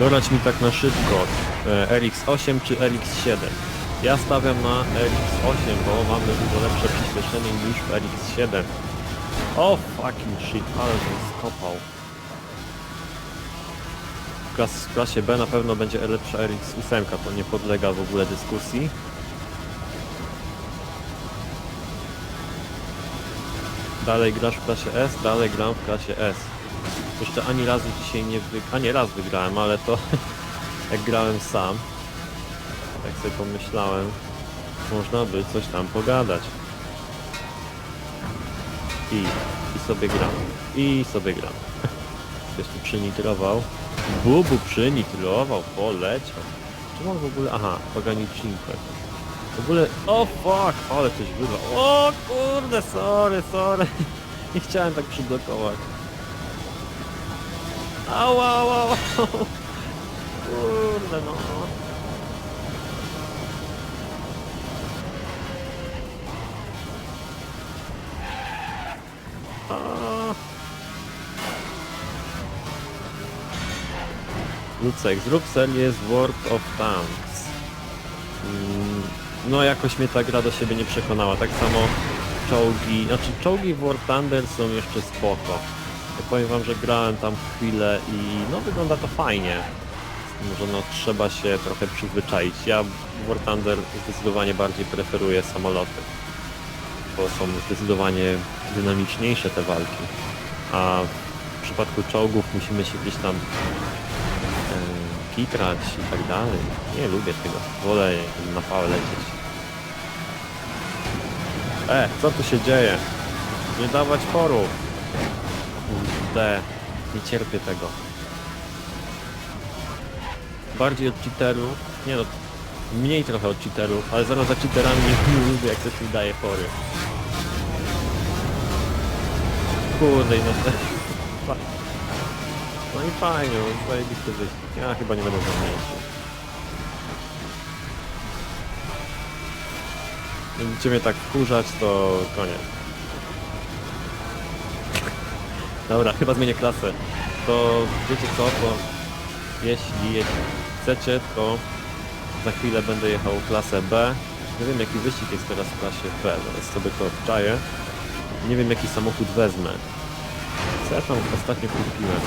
Dorać mi tak na szybko. e, RX8 czy RX7? Ja stawiam na RX8, bo mamy dużo lepsze przyspieszenie niż w RX7. O fucking shit, ale to skopał. W, klas, w klasie B na pewno będzie lepsza RX8, to nie podlega w ogóle dyskusji. Dalej grasz w klasie S, dalej gram w klasie S. Jeszcze ani razu dzisiaj nie wy... A nie, raz wygrałem, ale to jak grałem sam. Tak sobie pomyślałem, można by coś tam pogadać. I, i sobie gram. I sobie gram. Ktoś tu przynitrował. Bubu przynitrował, poleciał. Czy on w ogóle... Aha, Paganiczinko. W ogóle... O fuck, ale coś wyrwał. O kurde, sorry, sorry. Nie chciałem tak przyblokować. Ała, ała, ała. Kurde no. A. Lucek, zrób serię z World of Tanks. Mm, No jakoś mnie ta gra do siebie nie przekonała. Tak samo czołgi, znaczy czołgi w War Thunder są jeszcze spoko. Powiem wam, że grałem tam chwilę i no wygląda to fajnie. Może no trzeba się trochę przyzwyczaić. Ja w War Thunder zdecydowanie bardziej preferuję samoloty. Bo są zdecydowanie dynamiczniejsze te walki. A w przypadku czołgów musimy się gdzieś tam e, kitrać i tak dalej. Nie lubię tego. Wolę na pałę lecieć. E, co tu się dzieje? Nie dawać foru. Kurde, nie cierpię tego. Bardziej od cheaterów, nie no, mniej trochę od cheaterów, ale zaraz za cheaterami nie, lubię jak ktoś mi daje fory. Kurde, i no te... No i fajnie, no, zajebisty wyścig. Ja chyba nie będę zamienić. Będziecie mnie tak wkurzać, to koniec. Dobra, chyba zmienię klasę. To wiecie co, to jeśli, jeśli chcecie, to za chwilę będę jechał klasę B. Nie wiem jaki wyścig jest teraz w klasie B, zaraz sobie to odczaję. Nie wiem jaki samochód wezmę. Co ja tam ostatnio kupiłem?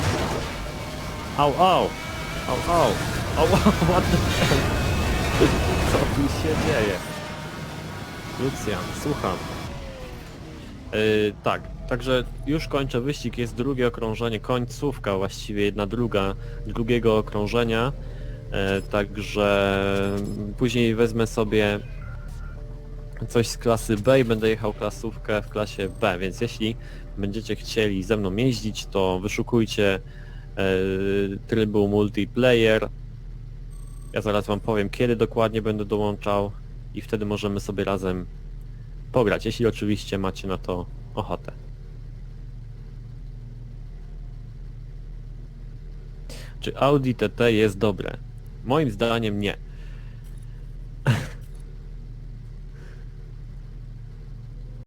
Au, au! Au, au! Au, au, what the hell? Co tu się dzieje? Lucjan, słucham. Yy, tak, także już kończę wyścig, jest drugie okrążenie, końcówka właściwie, jedna druga drugiego okrążenia. E, Także później wezmę sobie coś z klasy B i będę jechał klasówkę w klasie B, więc jeśli będziecie chcieli ze mną jeździć, to wyszukujcie e, trybu multiplayer. Ja zaraz wam powiem, kiedy dokładnie będę dołączał i wtedy możemy sobie razem pograć, jeśli oczywiście macie na to ochotę. Czy Audi TT jest dobre? Moim zdaniem nie.